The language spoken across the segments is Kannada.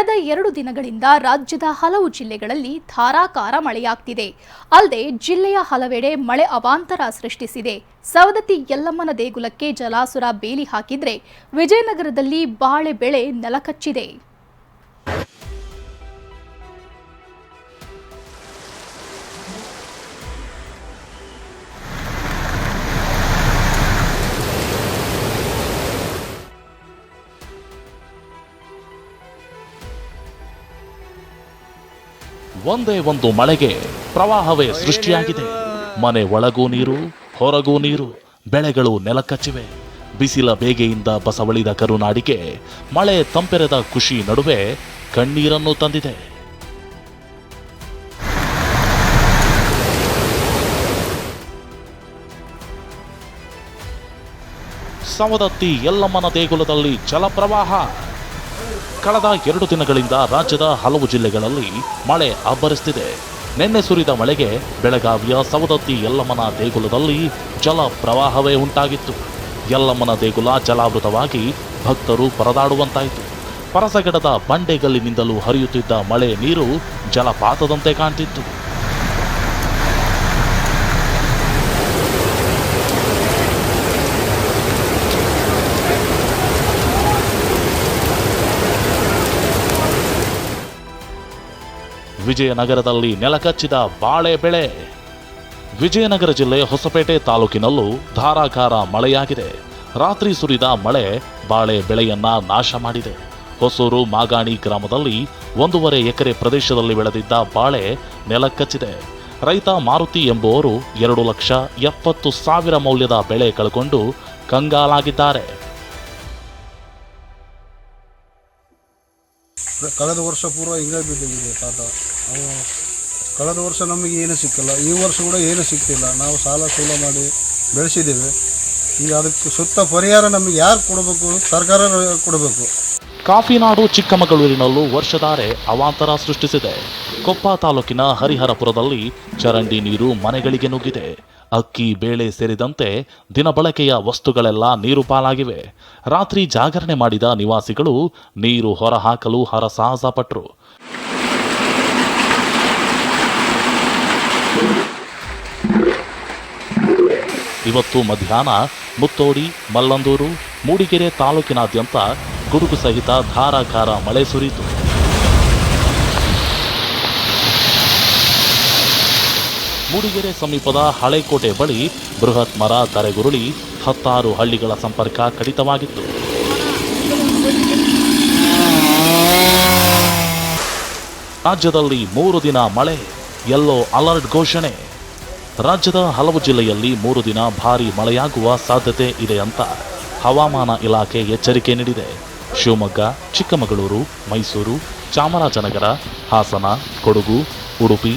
ಕಳೆದ ಎರಡು ದಿನಗಳಿಂದ ರಾಜ್ಯದ ಹಲವು ಜಿಲ್ಲೆಗಳಲ್ಲಿ ಧಾರಾಕಾರ ಮಳೆಯಾಗ್ತಿದೆ. ಅಲ್ಲದೆ ಜಿಲ್ಲೆಯ ಹಲವೆಡೆ ಮಳೆ ಅವಾಂತರ ಸೃಷ್ಟಿಸಿದೆ. ಸವದತ್ತಿ ಯಲ್ಲಮ್ಮನ ದೇಗುಲಕ್ಕೆ ಜಲಾಸುರ ಬೇಲಿ ಹಾಕಿದ್ರೆ ವಿಜಯನಗರದಲ್ಲಿ ಬಾಳೆ ಬೆಳೆ ನೆಲಕಚ್ಚಿದೆ. ಒಂದೇ ಒಂದು ಮಳೆಗೆ ಪ್ರವಾಹವೇ ಸೃಷ್ಟಿಯಾಗಿದೆ. ಮನೆ ಒಳಗೂ ನೀರು, ಹೊರಗೂ ನೀರು, ಬೆಳೆಗಳು ನೆಲಕಚ್ಚಿವೆ. ಬಿಸಿಲ ಬೇಗೆಯಿಂದ ಬಸವಳಿದ ಕರುನಾಡಿಗೆ ಮಳೆ ತಂಪೆರೆದ ಖುಷಿ ನಡುವೆ ಕಣ್ಣೀರನ್ನು ತಂದಿದೆ. ಸವದತ್ತಿ ಯಲ್ಲಮ್ಮನ ದೇಗುಲದಲ್ಲಿ ಜಲಪ್ರವಾಹ. ಕಳೆದ ಎರಡು ದಿನಗಳಿಂದ ರಾಜ್ಯದ ಹಲವು ಜಿಲ್ಲೆಗಳಲ್ಲಿ ಮಳೆ ಅಬ್ಬರಿಸ್ತಿದೆ. ನಿನ್ನೆ ಸುರಿದ ಮಳೆಗೆ ಬೆಳಗಾವಿಯ ಸವದತ್ತಿ ಯಲ್ಲಮ್ಮನ ದೇಗುಲದಲ್ಲಿ ಜಲ ಪ್ರವಾಹವೇ ಉಂಟಾಗಿತ್ತು. ಯಲ್ಲಮ್ಮನ ದೇಗುಲ ಜಲಾವೃತವಾಗಿ ಭಕ್ತರು ಪರದಾಡುವಂತಾಯಿತು. ಪರಸಗಡದ ಬಂಡೆಗಲ್ಲಿನಿಂದಲೂ ಹರಿಯುತ್ತಿದ್ದ ಮಳೆ ನೀರು ಜಲಪಾತದಂತೆ ಕಾಣ್ತಿತ್ತು. ವಿಜಯನಗರದಲ್ಲಿ ನೆಲಕಚ್ಚಿದ ಬಾಳೆ ಬೆಳೆ ವಿಜಯನಗರ ಜಿಲ್ಲೆ ಹೊಸಪೇಟೆ ತಾಲೂಕಿನಲ್ಲೂ ಧಾರಾಕಾರ ಮಳೆಯಾಗಿದೆ. ರಾತ್ರಿ ಸುರಿದ ಮಳೆ ಬಾಳೆ ಬೆಳೆಯನ್ನ ನಾಶ ಮಾಡಿದೆ. ಹೊಸೂರು ಮಾಗಾಣಿ ಗ್ರಾಮದಲ್ಲಿ ಒಂದೂವರೆ ಎಕರೆ ಪ್ರದೇಶದಲ್ಲಿ ಬೆಳೆದಿದ್ದ ಬಾಳೆ ನೆಲಕಚ್ಚಿದೆ ರೈತ ಮಾರುತಿ ಎಂಬುವರು ಎರಡು ಲಕ್ಷ ಎಪ್ಪತ್ತು ಸಾವಿರ ಮೌಲ್ಯದ ಬೆಳೆ ಕಳ್ಕೊಂಡು ಕಂಗಾಲಾಗಿದ್ದಾರೆ. ಕಳೆದ ವರ್ಷ ಪೂರ್ವ ಹಿಂಗೆ ಬಿದ್ದಿದೆ ತಾತ. ಅವು ಕಳೆದ ವರ್ಷ ನಮಗೆ ಏನು ಸಿಕ್ಕಿಲ್ಲ. ಈ ವರ್ಷ ಕೂಡ ಏನು ಸಿಕ್ತಿಲ್ಲ ನಾವು ಸಾಲ ಸೂಲ ಮಾಡಿ ಬೆಳೆಸಿದ್ದೇವೆ. ಈಗ ಅದಕ್ಕೆ ಸುತ್ತ ಪರಿಹಾರ ನಮಗೆ ಯಾರು ಕೊಡಬೇಕು? ಸರ್ಕಾರ ಕೊಡಬೇಕು. ಕಾಫಿನಾಡು ಚಿಕ್ಕಮಗಳೂರಿನಲ್ಲೂ ವರ್ಷಧಾರೆ ಅವಾಂತರ ಸೃಷ್ಟಿಸಿದೆ. ಕೊಪ್ಪ ತಾಲೂಕಿನ ಹರಿಹರಪುರದಲ್ಲಿ ಚರಂಡಿ ನೀರು ಮನೆಗಳಿಗೆ ನುಗ್ಗಿದೆ. ಅಕ್ಕಿ, ಬೇಳೆ ಸೇರಿದಂತೆ ದಿನಬಳಕೆಯ ವಸ್ತುಗಳೆಲ್ಲ ನೀರು ಪಾಲಾಗಿವೆ. ರಾತ್ರಿ ಜಾಗರಣೆ ಮಾಡಿದ ನಿವಾಸಿಗಳು ನೀರು ಹೊರಹಾಕಲು ಹರಸಾಹಸ ಪಟ್ಟರು ಇವತ್ತು ಮಧ್ಯಾಹ್ನ ಮುತ್ತೋಡಿ, ಮಲ್ಲಂದೂರು, ಮೂಡಿಗೆರೆ ತಾಲೂಕಿನಾದ್ಯಂತ ಗುಡುಗು ಸಹಿತ ಧಾರಾಕಾರ ಮಳೆ ಸುರಿಯಿತು. ಮೂಡಿಗೆರೆ ಸಮೀಪದ ಹಳೆಕೋಟೆ ಬಳಿ ಬೃಹತ್ ಮರ ಧರೆಗುರುಳಿ ಹತ್ತಾರು ಹಳ್ಳಿಗಳ ಸಂಪರ್ಕ ಕಡಿತವಾಗಿತ್ತು. ರಾಜ್ಯದಲ್ಲಿ ಮೂರು ದಿನ ಮಳೆ ಯೆಲ್ಲೋ ಅಲರ್ಟ್ ಘೋಷಣೆ. ರಾಜ್ಯದ ಹಲವು ಜಿಲ್ಲೆಯಲ್ಲಿ ಮೂರು ದಿನ ಭಾರೀ ಮಳೆಯಾಗುವ ಸಾಧ್ಯತೆ ಇದೆ ಅಂತ ಹವಾಮಾನ ಇಲಾಖೆ ಎಚ್ಚರಿಕೆ ನೀಡಿದೆ. ಶಿವಮೊಗ್ಗ, ಚಿಕ್ಕಮಗಳೂರು, ಮೈಸೂರು, ಚಾಮರಾಜನಗರ, ಹಾಸನ, ಕೊಡಗು, ಉಡುಪಿ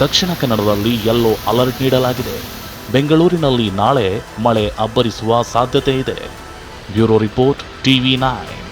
ದಕ್ಷಿಣ ಕನ್ನಡದಲ್ಲಿ ಯೆಲ್ಲೋ ಅಲರ್ಟ್ ನೀಡಲಾಗಿದೆ. ಬೆಂಗಳೂರಿನಲ್ಲಿ ನಾಳೆ ಮಳೆ ಅಬ್ಬರಿಸುವ ಸಾಧ್ಯತೆ ಇದೆ. Bureau report TV nine.